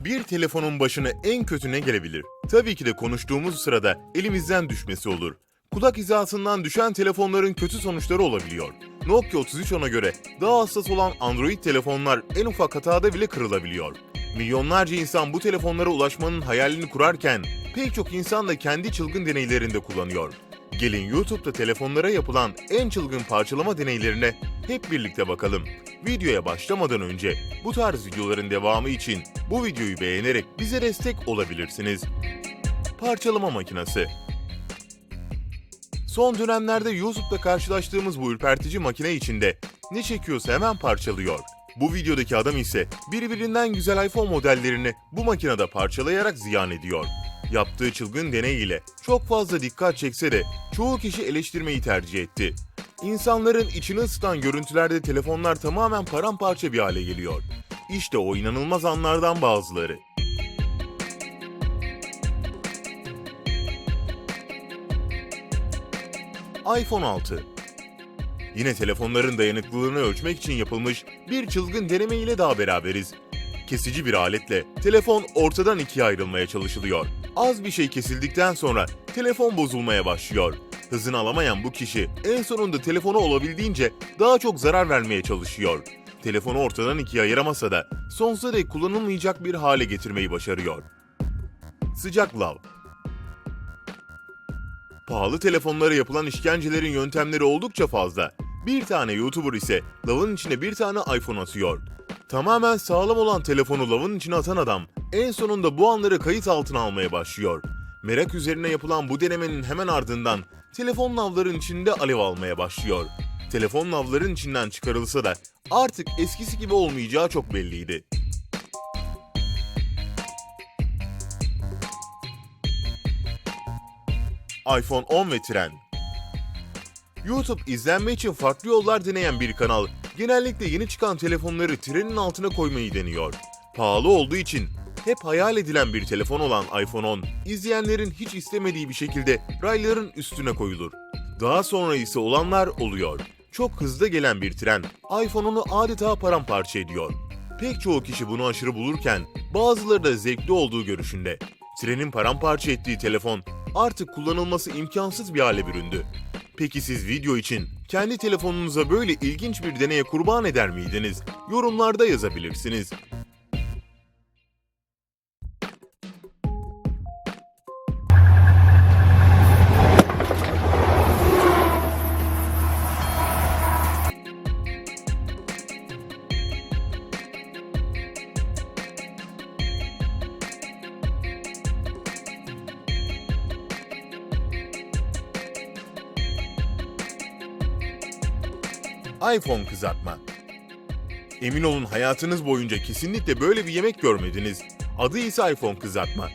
Bir telefonun başına en kötü ne gelebilir? Tabii ki de konuştuğumuz sırada elimizden düşmesi olur. Kulak hizasından düşen telefonların kötü sonuçları olabiliyor. Nokia 3310'a göre daha hassas olan Android telefonlar en ufak hatada bile kırılabiliyor. Milyonlarca insan bu telefonlara ulaşmanın hayalini kurarken pek çok insan da kendi çılgın deneylerinde kullanıyor. Gelin YouTube'da telefonlara yapılan en çılgın parçalama deneylerine hep birlikte bakalım. Videoya başlamadan önce bu tarz videoların devamı için bu videoyu beğenerek bize destek olabilirsiniz. Parçalama makinesi Son dönemlerde YouTube'da karşılaştığımız bu ürpertici makine içinde ne çekiyorsa hemen parçalıyor. Bu videodaki adam ise birbirinden güzel iPhone modellerini bu makinede parçalayarak ziyan ediyor. Yaptığı çılgın deney ile çok fazla dikkat çekse de çoğu kişi eleştirmeyi tercih etti. İnsanların içini ısıtan görüntülerde telefonlar tamamen paramparça bir hale geliyor. İşte o inanılmaz anlardan bazıları. iPhone 6 Yine telefonların dayanıklılığını ölçmek için yapılmış bir çılgın deneme ile daha beraberiz. Kesici bir aletle telefon ortadan ikiye ayrılmaya çalışılıyor. Az bir şey kesildikten sonra telefon bozulmaya başlıyor. Hızını alamayan bu kişi en sonunda telefonu olabildiğince daha çok zarar vermeye çalışıyor. Telefonu ortadan ikiye ayıramasa da sonsuza dek kullanılmayacak bir hale getirmeyi başarıyor. Sıcak lav Pahalı telefonlara yapılan işkencelerin yöntemleri oldukça fazla. Bir tane YouTuber ise lavın içine bir tane iPhone atıyor. Tamamen sağlam olan telefonu lavın içine atan adam en sonunda bu anları kayıt altına almaya başlıyor. Merak üzerine yapılan bu denemenin hemen ardından telefon lavların içinde alev almaya başlıyor. Telefon lavların içinden çıkarılsa da artık eskisi gibi olmayacağı çok belliydi. iPhone 10 ve tren. YouTube izlenme için farklı yollar deneyen bir kanal, genellikle yeni çıkan telefonları trenin altına koymayı deniyor. Pahalı olduğu için hep hayal edilen bir telefon olan iPhone 10, izleyenlerin hiç istemediği bir şekilde rayların üstüne koyulur. Daha sonra ise olanlar oluyor. Çok hızlı gelen bir tren, iPhone 10'u adeta paramparça ediyor. Pek çoğu kişi bunu aşırı bulurken, bazıları da zevkli olduğu görüşünde. Trenin paramparça ettiği telefon artık kullanılması imkansız bir hale büründü. Peki siz video için kendi telefonunuza böyle ilginç bir deneye kurban eder miydiniz? Yorumlarda yazabilirsiniz. iPhone kızartma. Emin olun hayatınız boyunca kesinlikle böyle bir yemek görmediniz. Adı ise iPhone kızartma.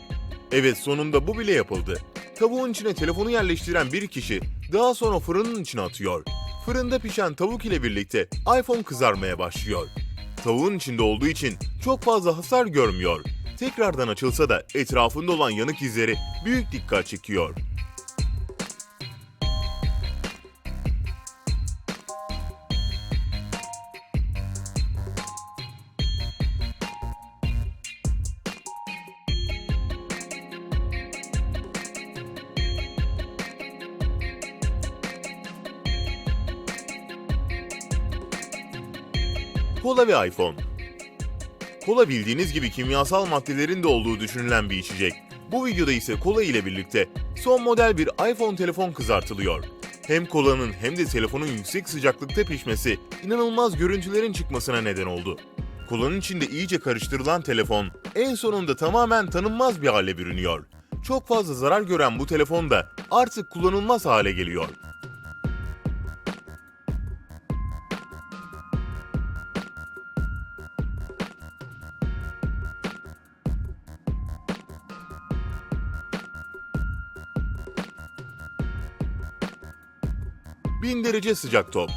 Evet sonunda bu bile yapıldı. Tavuğun içine telefonu yerleştiren bir kişi daha sonra fırının içine atıyor. Fırında pişen tavuk ile birlikte iPhone kızarmaya başlıyor. Tavuğun içinde olduğu için çok fazla hasar görmüyor. Tekrardan açılsa da etrafında olan yanık izleri büyük dikkat çekiyor. Kola ve iPhone. Kola bildiğiniz gibi kimyasal maddelerin de olduğu düşünülen bir içecek. Bu videoda ise kola ile birlikte son model bir iPhone telefon kızartılıyor. Hem kolanın hem de telefonun yüksek sıcaklıkta pişmesi inanılmaz görüntülerin çıkmasına neden oldu. Kolanın içinde iyice karıştırılan telefon en sonunda tamamen tanınmaz bir hale bürünüyor. Çok fazla zarar gören bu telefon da artık kullanılmaz hale geliyor. Bin derece sıcak top.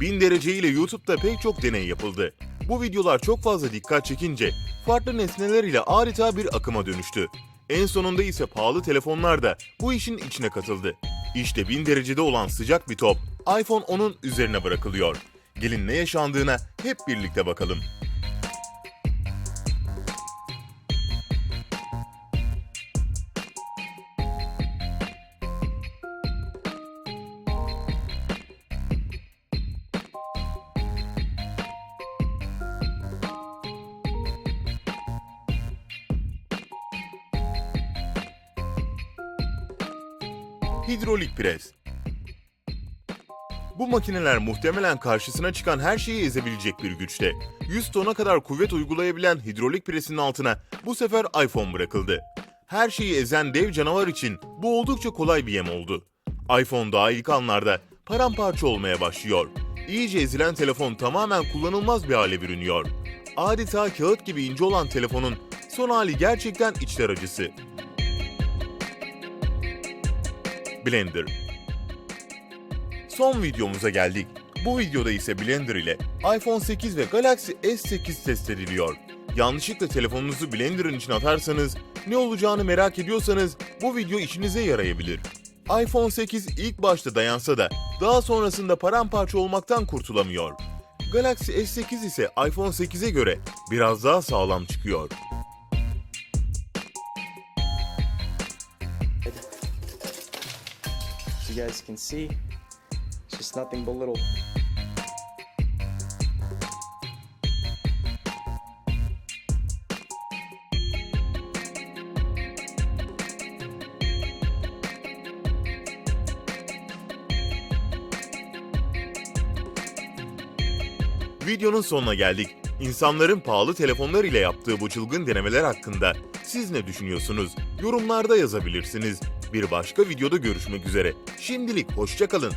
1000 derece ile YouTube'da pek çok deney yapıldı. Bu videolar çok fazla dikkat çekince farklı nesneler ile adeta bir akıma dönüştü. En sonunda ise pahalı telefonlar da bu işin içine katıldı. İşte 1000 derecede olan sıcak bir top iPhone 10'un üzerine bırakılıyor. Gelin ne yaşandığına hep birlikte bakalım. Hidrolik pres. Bu makineler muhtemelen karşısına çıkan her şeyi ezebilecek bir güçte. 100 tona kadar kuvvet uygulayabilen hidrolik presin altına bu sefer iPhone bırakıldı. Her şeyi ezen dev canavar için bu oldukça kolay bir yem oldu. iPhone daha ilk anlarda paramparça olmaya başlıyor. İyice ezilen telefon tamamen kullanılmaz bir hale bürünüyor. Adeta kağıt gibi ince olan telefonun son hali gerçekten içler acısı. Blender Son videomuza geldik. Bu videoda ise Blender ile iPhone 8 ve Galaxy S8 test ediliyor. Yanlışlıkla telefonunuzu Blender'ın içine atarsanız, ne olacağını merak ediyorsanız bu video işinize yarayabilir. iPhone 8 ilk başta dayansa da daha sonrasında paramparça olmaktan kurtulamıyor. Galaxy S8 ise iPhone 8'e göre biraz daha sağlam çıkıyor. You guys can see, it's just nothing but little Videonun sonuna geldik. İnsanların pahalı telefonlar ile yaptığı bu çılgın denemeler hakkında siz ne düşünüyorsunuz? Yorumlarda yazabilirsiniz. Bir başka videoda görüşmek üzere. Şimdilik hoşçakalın.